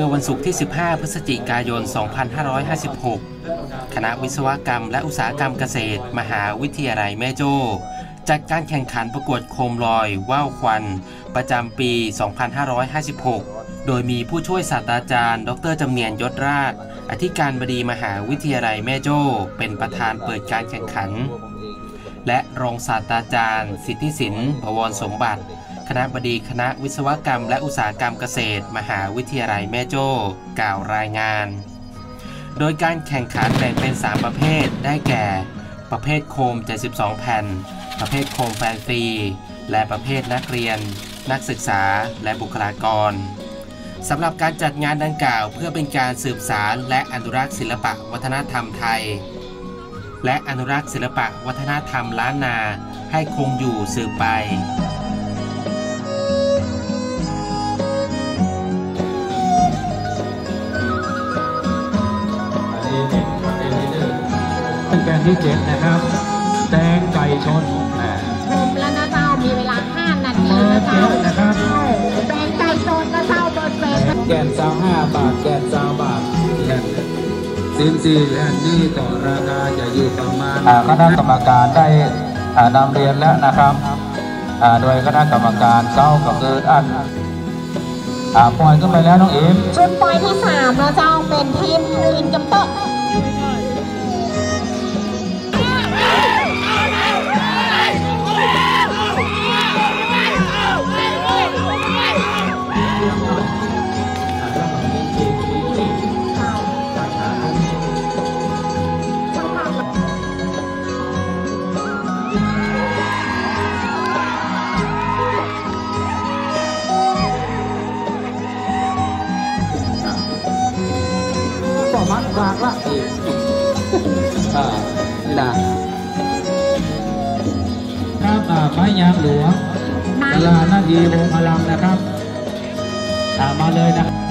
มื่อวันศุกร์ที่ 15 พฤศจิกายน 2556 คณะวิศวกรรมและอุตสาหกรรมเกษตร มหาวิทยาลัยแม่โจ้จัดการแข่งขันประกวดโคมลอยว่าวควัน ประจำปี 2556 โดยมีผู้ช่วยศาสตราจารย์ ดรจำเนียนยศราช อธิการบดีมหาวิทยาลัยแม่โจ้เป็นประธานเปิดการแข่งขัน และรองศาสตราจารย์ สิทธิสินบวรสมบัติ คณะบดีคณะวิศวกรรม และอุตสาหกรรมเกษตร มหาวิทยาลัยแม่โจ้ กล่าวรายงาน โดยการแข่งขันแบ่งเป็น 3 ประเภท ได้แก่ ประเภทโคม 72 แผ่น ประเภทโคมแฟนซี และประเภทนักเรียน นักศึกษา และบุคลากรสำหรับการจัดงานดังกล่าว เพื่อเป็นการสืบสารและอนุรักษ์ศิลปะวัฒนธรรมไทย และอนุรักษ์ศิลปะวัฒนธรรมล้านนาให้คงอยู่สืบไป เป็นแกนที่เจ็ดนะครับแตงไก่ชนอ่าผมแล้วนะเจ้า มีเวลา 5 นาทีเบอนะร์เจ้าเจ็ดนะครับแบงไก่โจนนะเจ้าเบอร์เซ็นแกนสาวห้าบาทแกนสาวบาทแกนสินสี่แอนนี่ก็ราคาจะอยู่ประมาณคณะกรรมการได้อ่านำเรียนแล้วนะครับอ่าโดยคณะกรรมการเก้าก็คืออันอ่าปล่อยขึ้นไปแล้วน้องเอ็มชุดปอยที่3นะเจ้าเป็นทีมลินกัมเตอร์ ก็มัดฝากละอีกอ่านี่นะครับอ่าไม้ยางหลวงเวลานาทีวงพลังนะครับอ่ามาเลยนะครับ